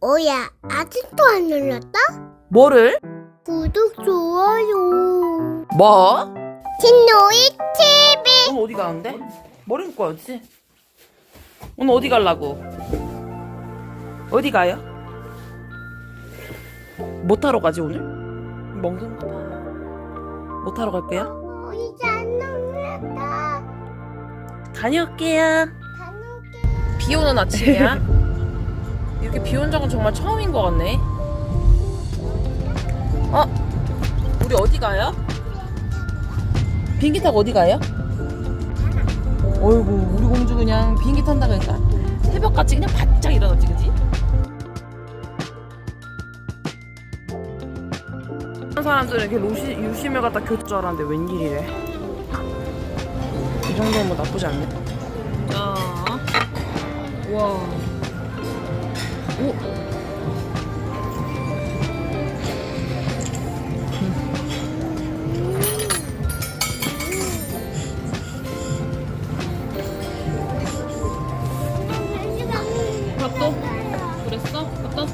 뭐야, 아직도 안 눌렀다? 뭐를? 구독, 좋아요. 뭐? 진노이 TV. 오늘 어디 가는데? 머리 묶고 와야지. 오늘 어디 갈라고? 어디 가요? 뭐 타러 가지 오늘? 멍든 거 봐. 뭐 타러 갈 거야? 어, 이제 안 눌렀다. 다녀올게요. 다녀올게. 비 오는 아침이야. 이렇게 비 온 적은 정말 처음인 것 같네. 어? 우리 어디 가요? 비행기 타고 어디 가요? 어이구 우리 공주 그냥 비행기 탄다 그러니까 새벽같이 그냥 바짝 일어났지 그지? 사람들은 이렇게 로시, 유심을 갖다 교줄 알았는데 웬일이래 이 정도면 뭐 나쁘지 않네 자 우와 오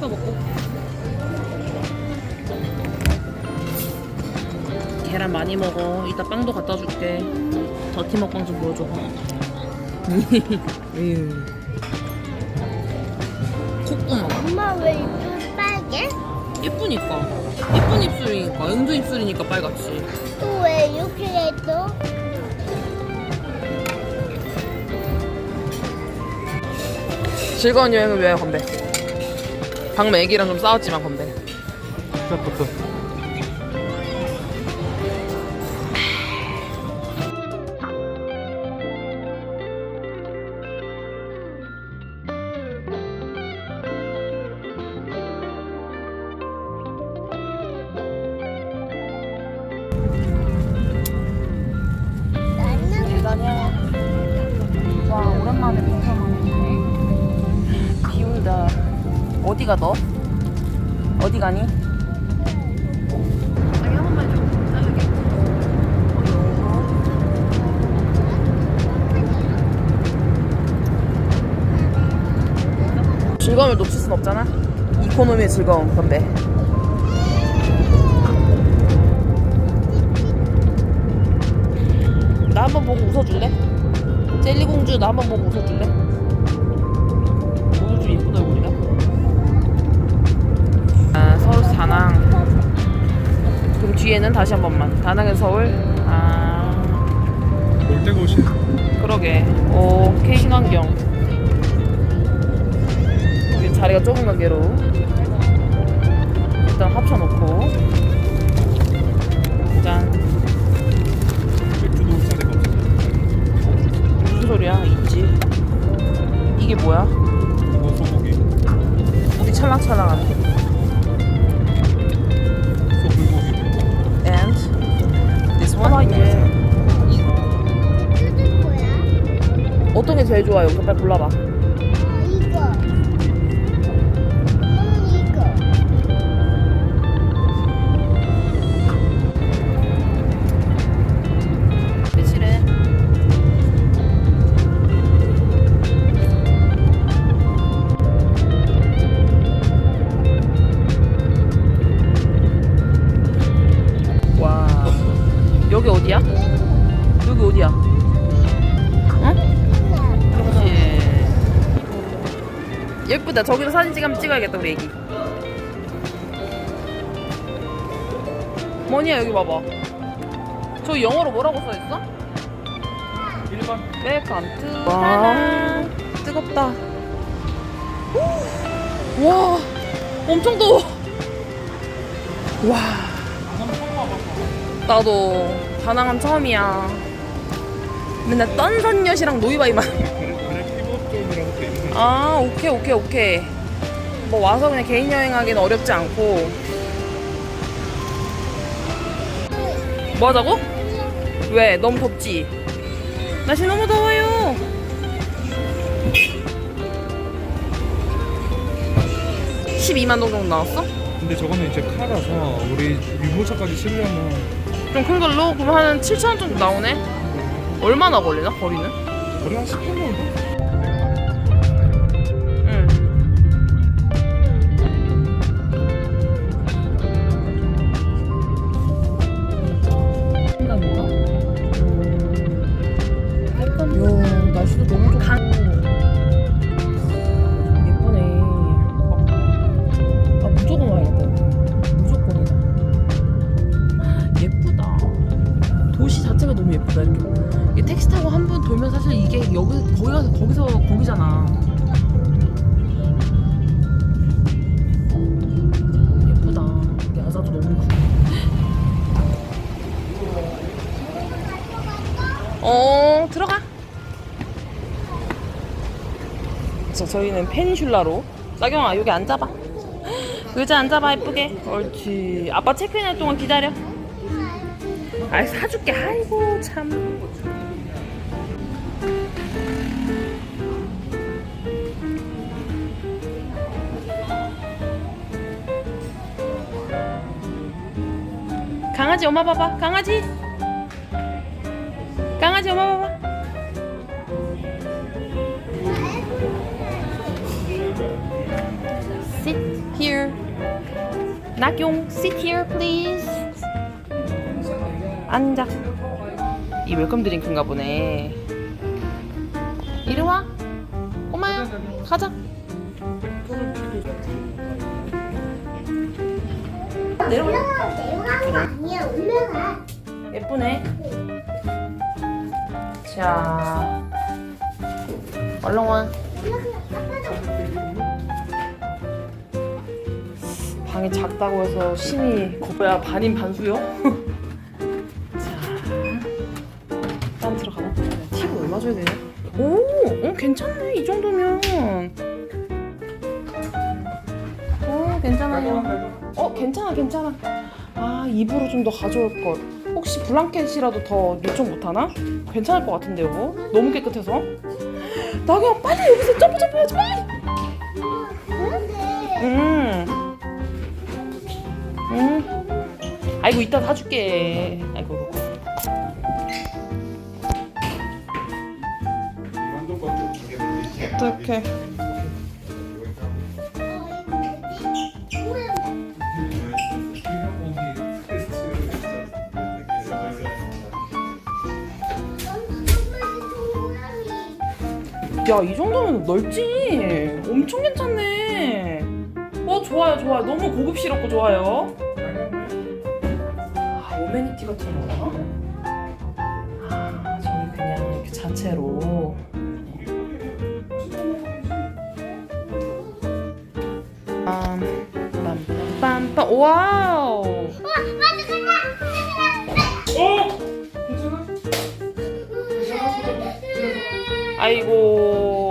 먹고. 계란 많이 먹어. 이따 빵도 갖다 줄게. 더티 먹방 좀 보여줘 에휴. 콧구멍 엄마 왜 입술 빨개? 예쁘니까 예쁜 입술이니까. 영두 입술이니까 빨갛지. 또 왜 이렇게 했어? 즐거운 여행을 위하여 건배. 방금 애기랑 좀 싸웠지만 건배 어디 가 너? 어디 가니? 자기 한 번만 해줘 자기 즐거움을 놓칠 순 없잖아 이코노미의 즐거움 건배 나한 번 보고 웃어줄래? 젤리 공주 나 한 번 보고 웃어줄래? 다시 한 번만 다낭에서 서울. 아 골대고시 그러게. 오 케이 친환경. 여기 자리가 좁은 관계로 일단 합쳐놓고 짠. 맥주도 자리가 없어 무슨 소리야? 있지. 이게 뭐야? 이거 소고기 우리 찰랑찰랑하네. This one 거야? 어떤 게 제일 좋아요? 빨리 골라봐. 예쁘다. 저기서 사진 찍으면 찍어야겠다, 우리 애기. 뭐냐, 여기 봐봐. 저 영어로 뭐라고 써 있어? 1번 웰컴 투 와 뜨겁다 와 엄청 더워 와 나도 다낭은 처음이야 맨날 떤산엿이랑 노이바이만 아 오케이 오케이 오케이 뭐 와서 그냥 개인 여행하기는 어렵지 않고 뭐 하자고? 왜? 너무 덥지? 날씨 너무 더워요. (12만 동 정도 나왔어? 근데 저거는 이제 카라서 우리 유모차까지 실려면 좀 큰 걸로? 그럼 한 7천 원 정도 나오네 얼마나 걸리나 거리는? 거리 한 10분 정도? 자, 저희는 페니슐라로. 나경아, 여기 앉아봐. 의자 앉아봐, 예쁘게. 옳지. 아빠 체크인할 동안 기다려. 아이, 사줄게. 아이고, 참. 강아지 엄마 봐봐. 강아지. 강아지 엄마 봐봐. 낙용, sit here, please. 앉아. 이 웰컴 드링크인가 보네. 이리 와. 꼬마야, 가자. 올라가 예쁘네. 자, 얼른 와. 방이 작다고 해서 신이 거야 반인 반수요? 자, 일단 들어가봐. 팁을 얼마 줘야 되냐? 오, 어, 괜찮네 이 정도면. 어, 괜찮아요. 어, 괜찮아, 괜찮아. 아, 입으로 좀 더 가져올 걸. 혹시 블랑켓이라도 더 요청 못 하나? 괜찮을 것 같은데 여보. 너무 깨끗해서. 나경 빨리 여기서 점프 점프 해야지 빨리. 음. 음. 아이고 이따 사줄게. 아이고. 어떡해. 야, 이 정도면 넓지? 엄청 괜찮네. 어, 좋아요, 좋아요. 너무 고급스럽고 좋아요. 아, 오메니티 같은 거나? 아, 저기 그냥 이렇게 자체로. 빰, 빰, 빰, 와우! 아이고.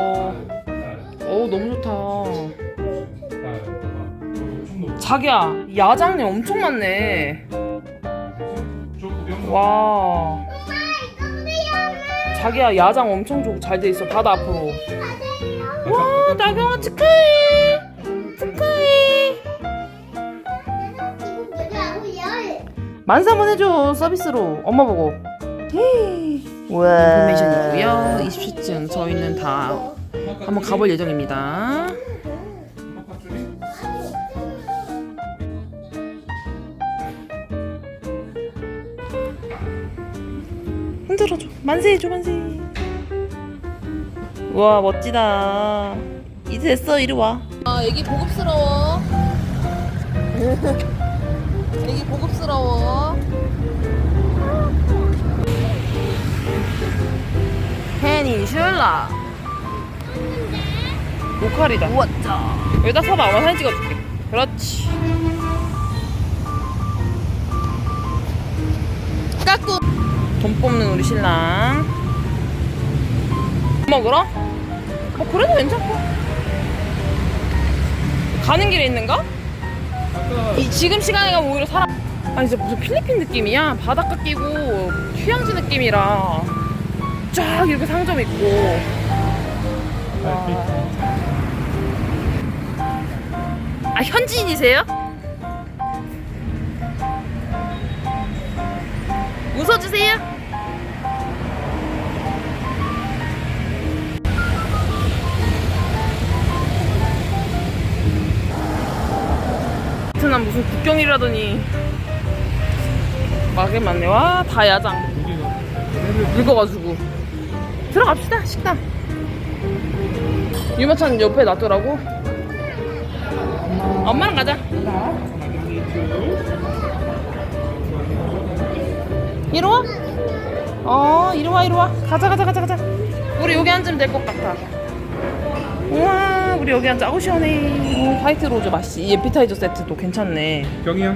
어우, 너무 좋다. 자기야, 야장님 엄청 많네. 와. 자기야, 야장 엄청 잘돼 있어. 바다 앞으로. 와, 나경아 축하해. 축하해. 한번 해줘 서비스로 엄마 보고 와 인포메이션이고요 20시쯤 저희는 다 한번 가볼 예정입니다 만세 해줘 만세 우와 멋지다 이제 됐어 이리 와 아, 애기 보급스러워 애기 보급스러워. 페니슐라. 로컬이다. 우왔자. 여기다 서봐. 엄마 사진 찍어줄게. 그렇지. 까꿍. 돈 뽑는 우리 신랑. 먹으러? 뭐 그래도 괜찮고. 가는 길에 있는가? 이 지금 시간에 가면 오히려 사람 아니 진짜 무슨 필리핀 느낌이야 바닷가 끼고 휴양지 느낌이라 쫙 이렇게 상점 있고 와. 아 현지인이세요? 웃어주세요 무슨 국경이라더니. 막에 맞네. 와 다 야장. 늙어가지고. 들어갑시다 식당. 유모차는 옆에 놔두라고. 엄마랑 가자. 이리 와? 어 이리 와 이리 와. 가자 가자 가자 가자. 우리 여기 앉으면 될 것 같아. 우와 우리 여기 앉아. 아우 시원해. 오, 화이트 로즈 맛있지. 이 에피타이저 세트도 괜찮네. 경이야?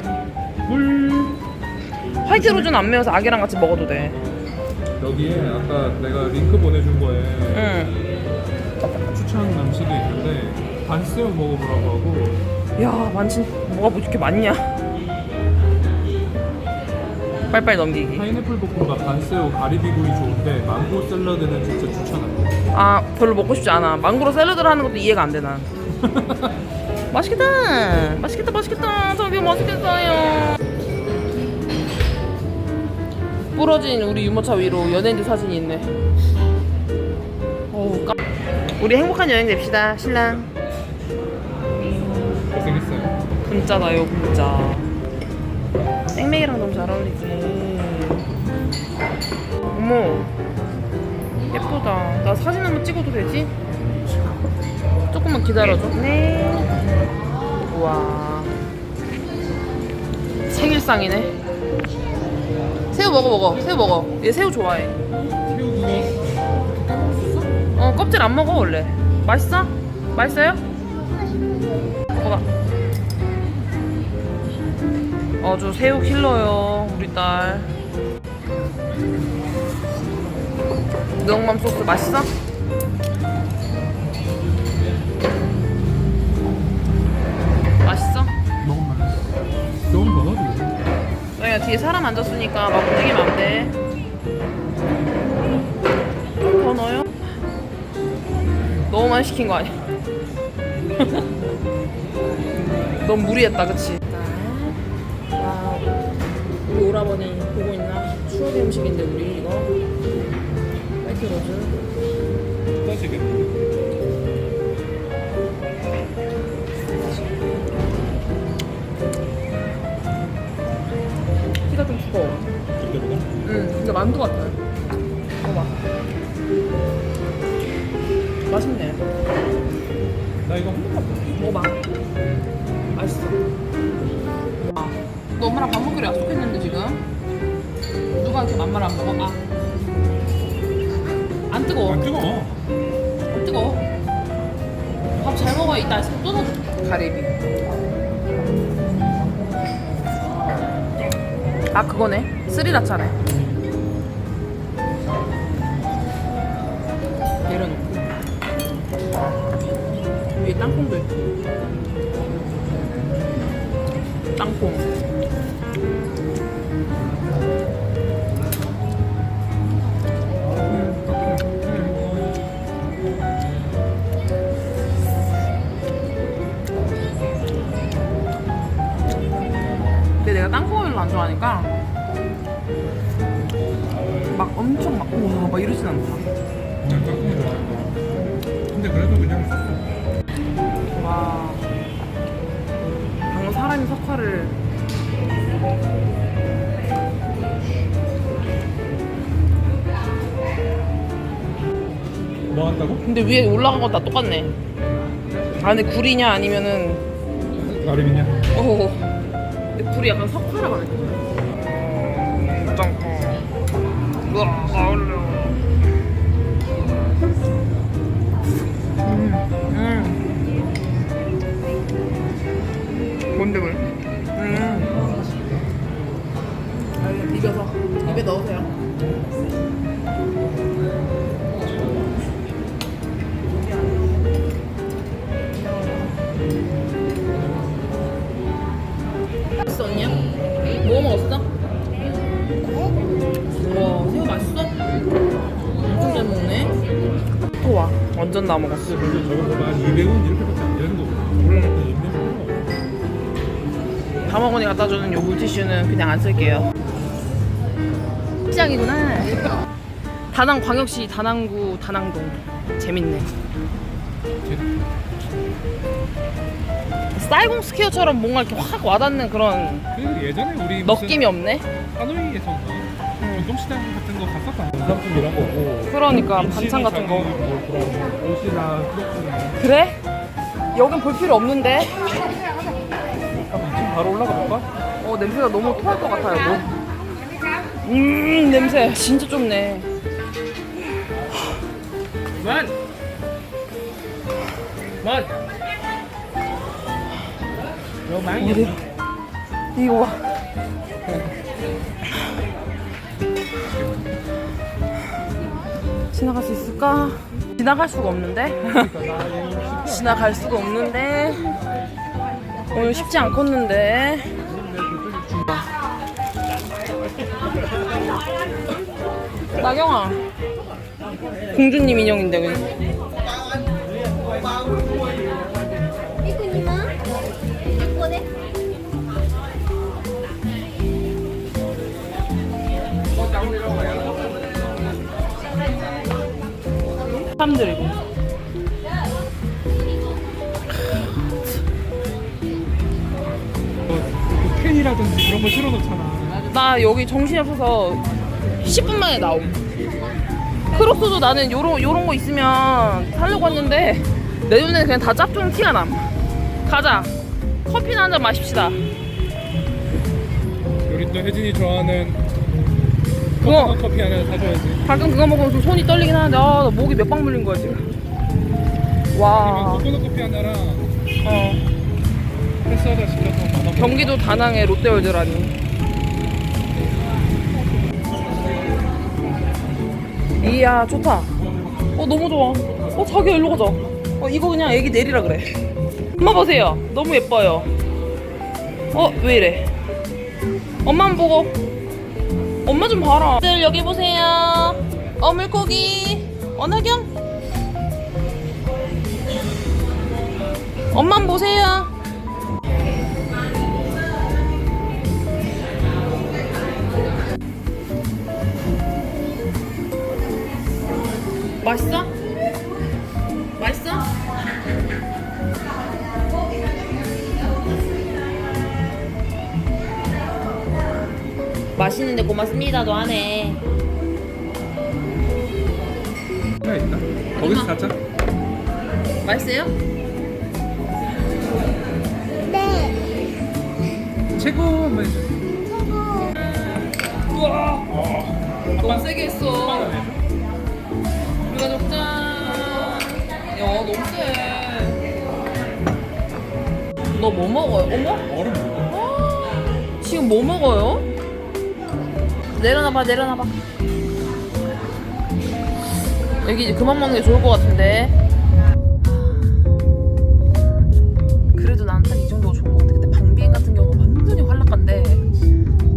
물. 화이트 로즈는 안 매워서 아기랑 같이 먹어도 돼. 여기에 아까 내가 링크 보내준 거에 응. 추천 음식이 있는데 반새우 먹어보라고 하고. 야 많지 뭐가 뭐 이렇게 많냐? 빨빨 넘기기. 파인애플 볶음밥 반새우 가리비구이 좋은데 망고 샐러드는 진짜 추천합니다. 아 별로 먹고 싶지 않아. 망고로 샐러드를 하는 것도 이해가 안 돼 난. 맛있겠다. 맛있겠다 맛있겠다. 저기 맛있겠어요. 부러진 우리 유모차 위로 연예인들 사진이 있네. 어우 깜 우리 행복한 여행 됩시다 신랑. 고생했어요. 분짜다요 분짜 땡땡이랑 너무 잘 어울리지. 어머 예쁘다. 나 사진 한번 찍어도 되지? 조금만 기다려줘. 네. 우와. 생일상이네. 새우 먹어 먹어. 새우 먹어. 얘 새우 좋아해. 어 껍질 안 먹어 원래. 맛있어? 맛있어요? 먹어봐. 아주 새우 킬러요 우리 딸 우엉맘 소스 맛있어? 맛있어? 너무 맛있어. 너무 많아도 야 뒤에 사람 앉았으니까 막 움직이면 안돼 좀더 넣어요? 너무 많이 시킨 거 아니야? 너무 무리했다 그치? 와 우리 오라버니 보고 있나? 추억의 음식인데 우리 이거 로즈 떠지겠네. 키가 좀 두꺼워 그때보다? 응 근데 만두 같아 먹어봐 맛있네 나 이거 한 번도 안 먹어봐. 맛있어. 아, 너 엄마랑 밥 먹기로 약속했는데 지금? 누가 이렇게 만말 안 먹어? 아. 안 뜨거워. 안 뜨거워. 안 뜨거워. 밥 잘 먹어. 이따 또 넣어. 가리비. 아, 그거네. 스리라차네. 내려놓고. 위에 땅콩도 있고. 땅콩. 안 좋아하니까 막 엄청 막 우와 막 이러진 않다. 그냥 깍꿍이 좋아하고. 근데 그래도 그냥 와. 방금 사람이 석화를 뭐 한다고? 근데 위에 올라간 건 다 똑같네. 안에 굴이냐 아니면은 가리비냐? 어. 근데 굴이 약간 짱콩. 우와. 음. 음. 뭔데 그래? 음. 아, 비벼서 입에 넣으세요. 완전 나 먹었어 근데 저거 보면 한 200원 이렇게밖에 안 되는 200원. 다먹으니 갖다 주는 요 물티슈는 그냥 안 쓸게요. 시장이구나. 다낭 광역시 다낭구 다낭동. 재밌네. 쌀공 스퀘어처럼 뭔가 이렇게 확 와닿는 그런 그 예전에 우리 느낌이 없네. 하노이에서 전통시장 같은 거 갔었잖아. 반상품 이런 거고. 그러니까 반찬 같은 거뭐 그런 옷이나 크로스나. 그래? 여긴 볼 필요 없는데 한번 지금 바로 올라가 볼까? 어 냄새가 너무 토할 것 같아요. 뭐. 음 냄새 진짜 좁네. 만! 만! 너 많이? 이거 봐. 지나갈 수 있을까? 지나. 지나갈 수가 없는데 지나갈 수가 없는데 오늘 쉽지 않겠는데 나경아 공주님 인형인데 그지? 사람들이고. 그 캔이라든지 그런 거 실어놓잖아. 나 여기 정신이 없어서 10분 만에 나옴. 크로스도 나는 요런, 요런 거 있으면 사려고 했는데 내 눈에는 그냥 다 짭조름 티가 남. 가자. 커피나 한 잔 마십시다. 우리 또 혜진이 좋아하는 그거 코코넛 커피 하나 사줘야지. 가끔 그거 먹으면 좀 손이 떨리긴 하는데 아, 나 목이 몇 방 물린 거야 지금. 와. 코코넛 커피 하나랑 어. 패스하다 시켜서 받아. 경기도 다낭의 롯데월드라니. 이야 좋다. 어 너무 좋아. 어 자기 일로 가자. 어 이거 그냥 애기 내리라 그래. 엄마 보세요. 너무 예뻐요. 어 왜 이래? 엄마만 보고 엄마 좀 봐라 들 여기 보세요 어 물고기 어나경 엄마만 보세요? 맛있어? 맛있는데 고맙습니다도 하네. 하나 있다. 거기서 사자. 맛있어요? 네. 최고 한번 해줘. 우와. 너무 세게 했어. 우리가 적자. 야 너무 세. 너 뭐 먹어요? 어머? 얼음 먹어. 지금 뭐 먹어요? 내려놔봐 내려놔봐. 여기 이제 그만 먹는 게 좋을 것 같은데. 그래도 난 딱 이 정도가 좋은 것 같아. 근데 방비행 같은 경우는 완전히 활락한데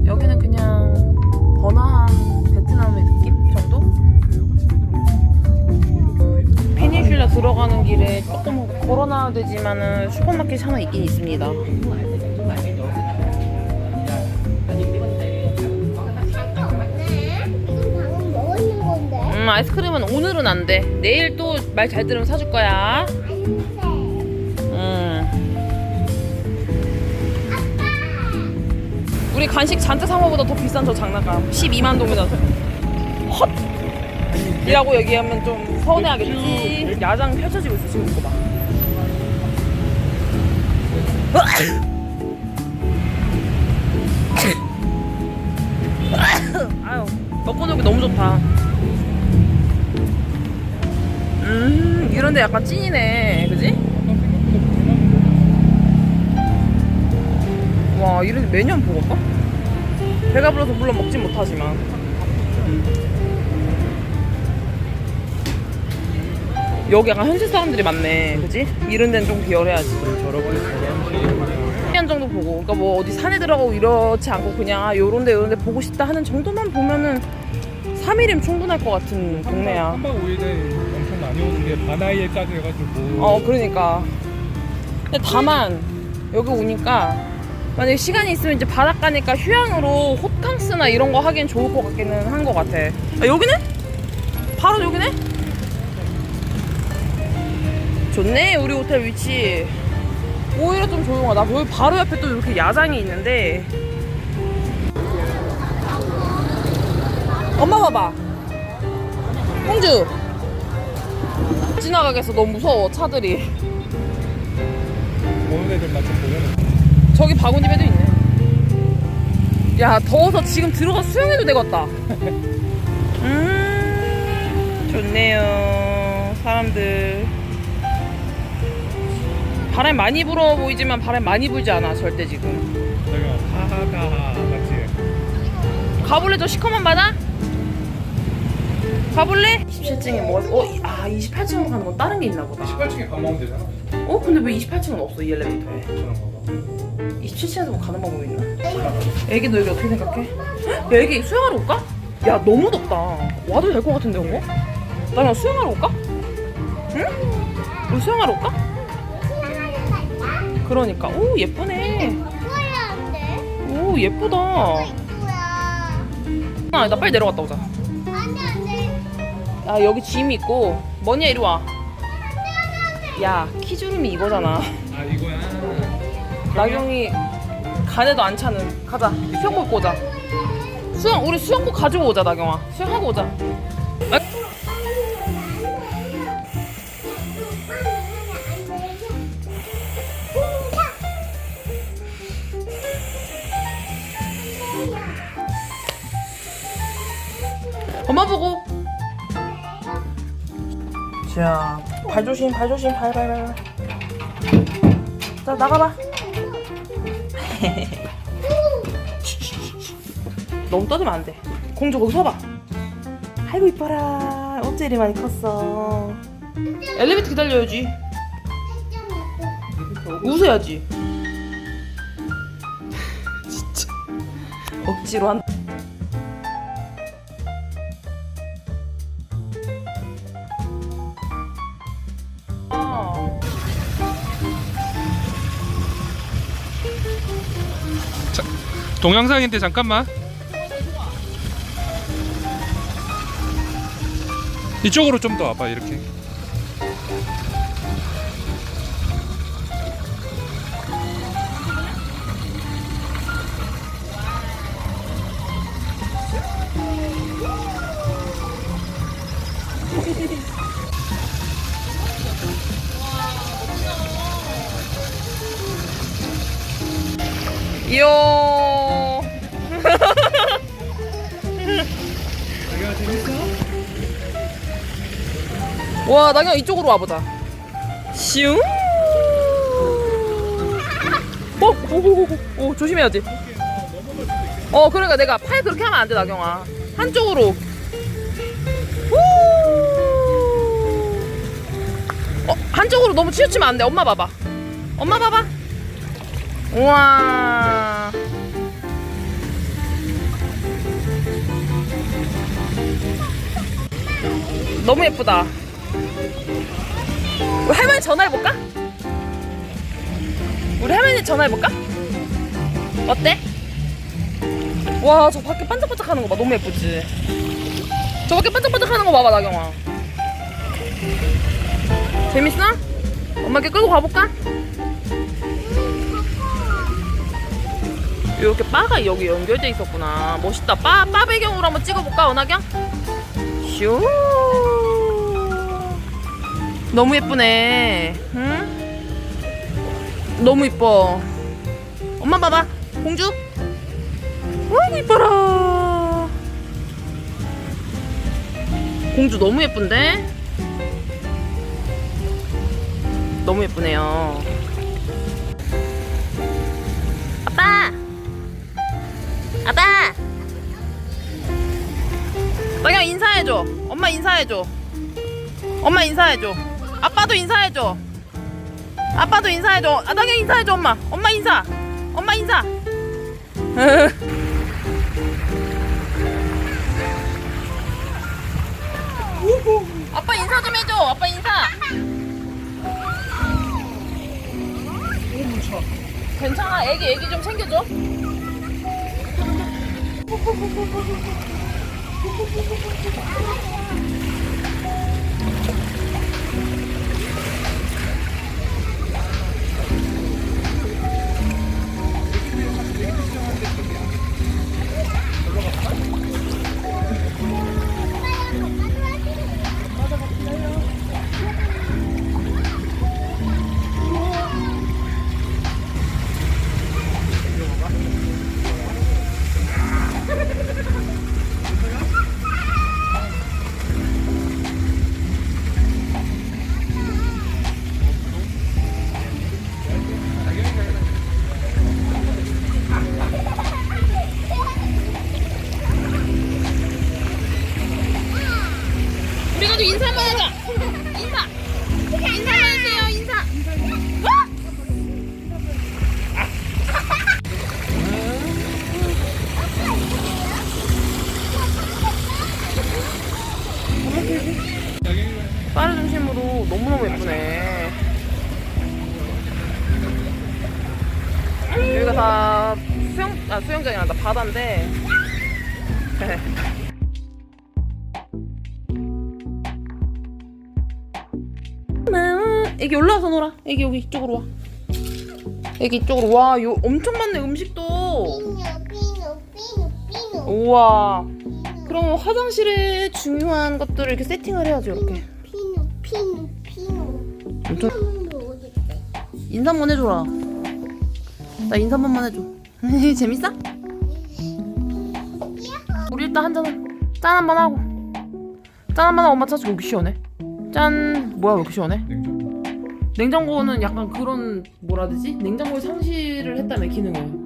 여기는 그냥 번화한 베트남의 느낌 정도? 페니슐라 들어가는 길에 조금 걸어놔야 되지만은 슈퍼마켓이 하나 있긴 있습니다 아이스크림은 오늘은 안 돼. 내일 또 말 잘 들으면 사줄 거야. 음. 우리 간식 잔뜩 사 먹어보다 더 비싼 저 장난감. 12만 동이다. 헛! 이라고 얘기하면 좀 서운해하겠지. 야장 펼쳐지고 있어 지금 이거 봐. 아유 먹고 놀기 너무 좋다. 음 이런데 약간 찐이네, 그지? 와 이런데 매년 먹을까? 배가 불러서 물론 먹진 못하지만. 여기 약간 현지 사람들이 많네, 그지? 이런 데는 좀 비열해야지. 저런 1년 정도 보고 그러니까 뭐 어디 산에 들어가고 이렇지 않고 그냥 아, 요런 데 요런 데 보고 싶다 하는 정도만 보면은 3일이면 충분할 것 같은 동네야 3박 5일에 엄청 많이 오는 게 바나이에까지 해가지고. 어 그러니까. 근데 다만 여기 오니까 만약에 시간이 있으면 이제 바닷가니까 휴양으로 호캉스나 이런 거 하기엔 좋을 것 같기는 한 것 같아. 아 여기네? 바로 여기네? 좋네 우리 호텔 위치. 오히려 좀 조용하다. 여기 바로 옆에 또 이렇게 야장이 있는데. 엄마 봐봐. 홍주 지나가겠어. 너무 무서워 차들이. 오는 애들 마침 보면 저기 바구니 배도 있네. 야 더워서 지금 들어가 수영해도 되겠다. 음 좋네요 사람들. 바람 많이 불어 보이지만 바람 많이 불지 않아 절대 지금. 내가 하하가하 맞지? 가볼래? 저 시커먼 바다? 가볼래? 27층에 뭐? 어, 이- 아 28층으로 가는 건 다른 게 있나 보다. 18층에 밥 먹으면 되잖아. 어, 근데 왜 28층은 없어 이 엘리베이터에? 저런 거 봐. 27층에서 뭐 가는 방법이 있나? 애기 너 여기 어떻게 생각해? 야, 애기 수영하러 올까? 야 너무 덥다. 와도 될 것 같은데 이거? 나 그냥 수영하러 올까? 응? 우리 수영하러 올까? 그러니까 오 예쁘네. 오 예쁘다. 아, 나 빨리 내려갔다 오자. 안돼 안돼 아 여기 짐이 있고 뭐냐 이리 와. 야 키주름이 이거잖아. 아 이거야. 나경이 간에도 안 차는 가자 수영복 입고 오자. 수영 우리 수영복 가지고 오자 나경아. 수영하고 오자. 아, 엄마 보고. 자, 발 조심, 발 조심, 발, 발, 발. 자, 나가봐. 너무 떠들면 안 돼. 공주 거기 서봐. 아이고 이뻐라. 어째 이리 많이 컸어. 엘리베이터 기다려야지. 웃어야지. 진짜 억지로 한. 동영상인데 잠깐만. 이쪽으로 좀 더 와봐 이렇게. 와, 나경 이쪽으로 와보자. 슝. 어, 오, 오, 오, 오, 오, 조심해야지. 어, 그러니까 내가 팔 그렇게 하면 안 돼, 나경아. 한쪽으로. 후. 어, 한쪽으로 너무 치우치면 안 돼. 엄마 봐봐. 엄마 봐봐. 우와. 너무 예쁘다. 우리 할머니 전화해볼까? 우리 할머니 전화해볼까? 어때? 와, 저 밖에 반짝반짝 하는 거 봐. 너무 예쁘지? 저 밖에 반짝반짝 하는 거 봐봐, 나경아. 재밌어? 엄마 께 끌고 가볼까? 이렇게 바가 여기 연결돼 있었구나. 멋있다. 바, 바 배경으로 한번 찍어볼까, 은하경? 슈. 너무 예쁘네. 응? 너무 이뻐. 엄마 봐봐. 공주. 아이고, 이뻐라. 공주 너무 예쁜데? 너무 예쁘네요. 아빠! 아빠! 나경 인사해줘. 엄마 인사해줘. 엄마 인사해줘. 아빠도 인사해줘. 아빠도 인사해줘. 아, 당연히 인사해줘, 엄마. 엄마 인사. 엄마 인사. 아빠 인사 좀 해줘. 아빠 인사. 괜찮아. 애기 애기 좀 챙겨줘. 나도 인사 한번 하자. 인사. 인사 해주세요. 인사. 아. 빠른 중심으로 너무너무 예쁘네. 여기가 다 수영, 아, 수영장이 아니라 바다인데. 애기 올라와서 놀아. 애기 여기 이쪽으로 와. 애기 이쪽으로 와 요 엄청 많네 음식도. 우와. 그럼 화장실에 중요한 것들을 이렇게 세팅을 해야지 이렇게. 엄청? 인사 한번 해줘라. 나 인사 한 번만 해줘. 재밌어? 우리 일단 한 잔 짠 한 번 하고. 짠 한 번 하고 엄마 차지 여기 시원해. 짠 뭐야 왜 이렇게 시원해? 냉장고. 냉장고는 약간 그런 뭐라 해야 되지? 냉장고에 상실을 했다며 기능을